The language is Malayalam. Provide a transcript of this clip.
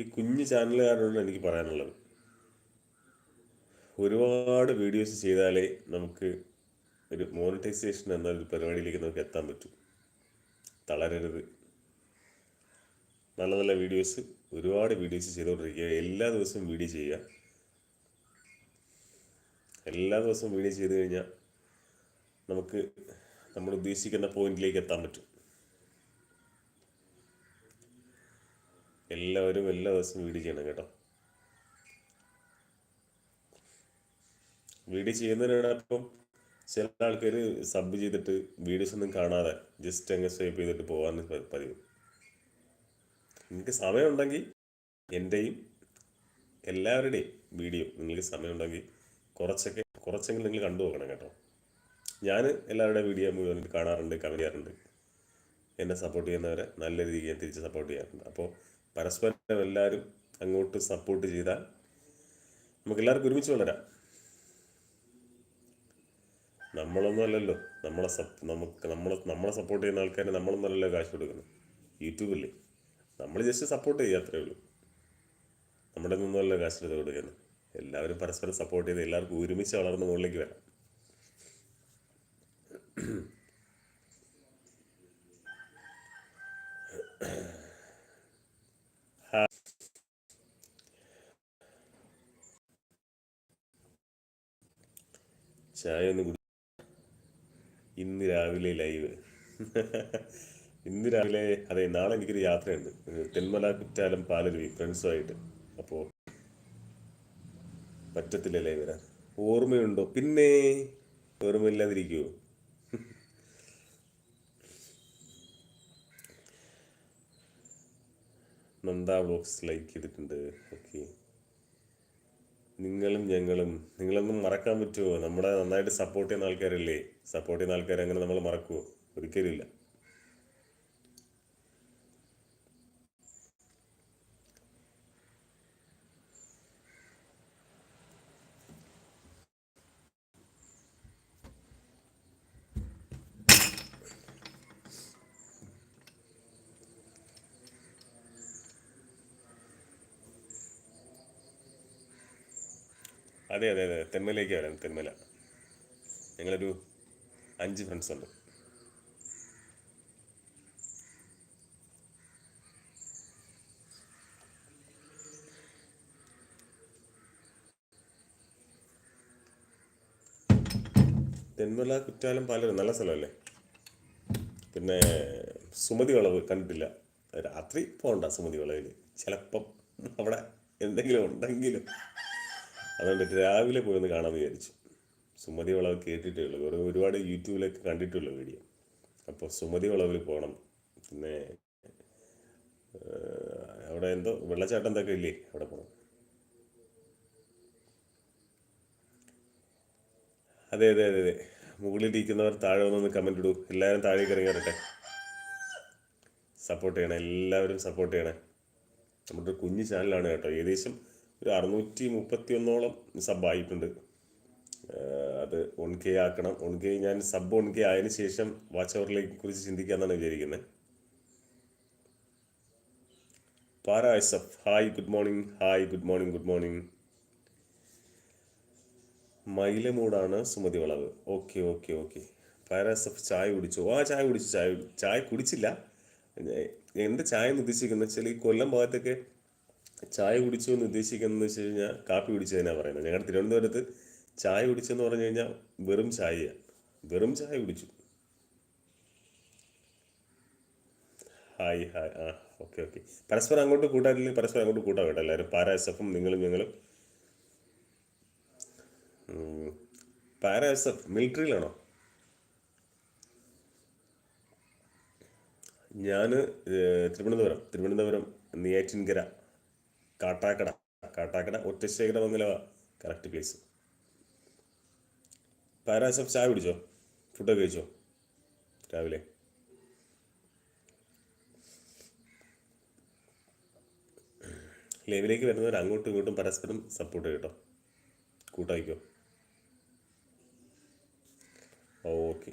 ഈ കുഞ്ഞു ചാനലുകാരനോട് എനിക്ക് പറയാനുള്ളത്. ഒരുപാട് വീഡിയോസ് ചെയ്താലേ നമുക്ക് ഒരു മോണിറ്റൈസേഷൻ എന്ന ഒരു പരിപാടിയിലേക്ക് നമുക്ക് എത്താൻ പറ്റും. തളരരുത്. നല്ല നല്ല വീഡിയോസ് ഒരുപാട് വീഡിയോസ് ചെയ്തുകൊണ്ടിരിക്കുക. എല്ലാ ദിവസവും വീഡിയോ ചെയ്യുക. എല്ലാ ദിവസവും വീഡിയോ ചെയ്ത് കഴിഞ്ഞാൽ നമുക്ക് നമ്മൾ ഉദ്ദേശിക്കുന്ന പോയിന്റിലേക്ക് എത്താൻ പറ്റും. എല്ലാവരും എല്ലാ ദിവസവും വീഡിയോ ചെയ്യണം കേട്ടോ. വീഡിയോ ചെയ്യുന്നതിനോടൊപ്പം ചില ആൾക്കാർ സബ് ചെയ്തിട്ട് വീഡിയോസ് ഒന്നും കാണാതെ ജസ്റ്റ് അങ്ങ് സ്വൈപ്പ് ചെയ്തിട്ട് പോകാൻ പതിവ്. നിങ്ങൾക്ക് സമയമുണ്ടെങ്കിൽ എന്റെയും എല്ലാവരുടെയും വീഡിയോ നിങ്ങൾക്ക് സമയമുണ്ടെങ്കിൽ കുറച്ചൊക്കെ കുറച്ചെങ്കിലും നിങ്ങൾ കണ്ടു നോക്കണം കേട്ടോ. ഞാൻ എല്ലാവരുടെയും വീഡിയോ മുഴുവൻ കാണാറുണ്ട് കമന്റ് ചെയ്യാറുണ്ട്. എന്നെ സപ്പോർട്ട് ചെയ്യുന്നവരെ നല്ല രീതിയിൽ ഞാൻ തിരിച്ച് സപ്പോർട്ട് ചെയ്യാറുണ്ട്. അപ്പോൾ പരസ്പരം എല്ലാവരും അങ്ങോട്ട് സപ്പോർട്ട് ചെയ്താൽ നമുക്ക് എല്ലാവർക്കും ഒരുമിച്ച് വളരാം. നമ്മളൊന്നും അല്ലല്ലോ. നമ്മളെ സപ് നമുക്ക് നമ്മളെ നമ്മളെ സപ്പോർട്ട് ചെയ്യുന്ന ആൾക്കാരെ നമ്മളൊന്നും അല്ലല്ലോ കാശ് കൊടുക്കുന്നത്. യൂട്യൂബില്ലേ നമ്മൾ ജസ്റ്റ് സപ്പോർട്ട് ചെയ്യുക അത്രേ ഉള്ളൂ. നമ്മുടെ നിന്നുമല്ല കാശ് കൊടുക്കുന്നത്. എല്ലാവരും പരസ്പരം സപ്പോർട്ട് ചെയ്ത് എല്ലാവർക്കും ഒരുമിച്ച് വളർന്ന് മുകളിലേക്ക് വരാം. ചായ ഒന്ന് കുടി. ഇന്ന് രാവിലെ ലൈവ്. ഇന്ന് രാവിലെ അതെ നാളെ എനിക്കൊരു യാത്രയുണ്ട്. തെന്മല കുറ്റാലം പാലരുവി ഫ്രണ്ട്സുമായിട്ട്. അപ്പോൾ പറ്റത്തില്ല ലൈവ് വരാൻ? ഓർമ്മയുണ്ടോ? പിന്നെ ഓർമ്മയില്ലാതിരിക്കുമോ നന്ദ വ്ലോഗ്സ് ലൈക്ക് ചെയ്തിട്ടുണ്ട്. ഓക്കെ നിങ്ങളും ഞങ്ങളും നിങ്ങളൊന്നും മറക്കാൻ പറ്റുമോ? നമ്മളെ നന്നായിട്ട് സപ്പോർട്ട് ചെയ്യുന്ന ആൾക്കാരല്ലേ? സപ്പോർട്ട് ചെയ്യുന്ന ആൾക്കാരെ അങ്ങനെ നമ്മൾ മറക്കുമോ ഒരിക്കലും ഇല്ല. അതെ അതെ അതെ. തെന്മലയ്ക്ക് വരാം തെന്മല. ഞങ്ങളൊരു അഞ്ച് ഫ്രണ്ട്സ് ഉണ്ട്. തെന്മല കുറ്റാലം പാലരും നല്ല സ്ഥലമല്ലേ? പിന്നെ സുമതി വളവ് കണ്ടിട്ടില്ല. രാത്രി പോകണ്ട സുമതി വളവിൽ ചിലപ്പം അവിടെ എന്തെങ്കിലും ഉണ്ടെങ്കിലും അതുകൊണ്ട് രാവിലെ പോയി ഒന്ന് കാണാമെന്ന് വിചാരിച്ചു. സുമതി വളവ് കേട്ടിട്ടേ ഉള്ളൂ. ഒരു ഒരുപാട് യൂട്യൂബിലൊക്കെ കണ്ടിട്ടുള്ളൂ വീഡിയോ. അപ്പോൾ സുമതി വളവിൽ പോകണം. പിന്നെ അവിടെ എന്തോ വെള്ളച്ചാട്ടം എന്തൊക്കെ ഇല്ലേ? അവിടെ പോകണം അതെ അതെ അതെ അതെ. മുകളിലിരിക്കുന്നവർ താഴെ വന്നൊന്ന് കമന്റ് ഇടൂ. എല്ലാവരും താഴേക്ക് ഇറങ്ങി വരട്ടെ. സപ്പോർട്ട് ചെയ്യണേ. എല്ലാവരും സപ്പോർട്ട് ചെയ്യണേ. നമ്മുടെ കുഞ്ഞു ചാനലാണ് കേട്ടോ. ഏകദേശം ഒരു അറുന്നൂറ്റി മുപ്പത്തി ഒന്നോളം സബ് ആയിട്ടുണ്ട് അത് ഒൺ കെ ആക്കണം. ഒൺ കെ ഞാൻ സബ് ഒൺ കെ ആയതിനു ശേഷം വാച്ച് അവറിലേക്ക് കുറിച്ച് ചിന്തിക്കാമെന്നാണ് വിചാരിക്കുന്നത് പാര ഐസഫ്. Hi good morning hi good morning good morning മൈലമൂടാണ് Sumathi Valavu. Okay okay okay പാര എഫ് ചായ കുടിച്ചു? ആ ചായ കുടിച്ചു ചായ ചായ കുടിച്ചില്ല. എന്റെ ചായ എന്ന് ഉദ്ദേശിക്കുന്നത് വെച്ചാൽ ഈ കൊല്ലം ഭാഗത്തൊക്കെ ചായ കുടിച്ചു എന്ന് ഉദ്ദേശിക്കുന്നത് വെച്ച് കഴിഞ്ഞാൽ കാപ്പി കുടിച്ചതിനാണ് പറയുന്നത്. ഞങ്ങളുടെ തിരുവനന്തപുരത്ത് ചായ കുടിച്ചെന്ന് പറഞ്ഞു കഴിഞ്ഞാൽ വെറും ചായയാണ് വെറും ചായ കുടിച്ചു. Hi hi. ആ ഓക്കെ ഓക്കെ. പരസ്പരം അങ്ങോട്ട് കൂട്ടാറില്ലെങ്കിൽ പരസ്പരം അങ്ങോട്ട് കൂട്ടാൻ കേട്ടോ. എല്ലാവരും പാര നിങ്ങളും ഞങ്ങളും പാര എസ് എഫ് മിലിറ്ററിയിലാണോ ഞാൻ തിരുവനന്തപുരം. തിരുവനന്തപുരം നെയ്യാറ്റിൻകര. കാട്ടാക്കട. കാട്ടാക്കട ഒറ്റശേഖര മംഗലവ കറക്റ്റ് പ്ലേസ് പാരാശം ചായ കുടിച്ചോ? ഫുഡൊക്കെ കഴിച്ചോ? രാവിലെ? ലൈവിലേക്ക് വരുന്നവർ അങ്ങോട്ടും ഇങ്ങോട്ടും പരസ്പരം സപ്പോർട്ട് കേട്ടോ കൂട്ടായിക്കോ? ഓക്കെ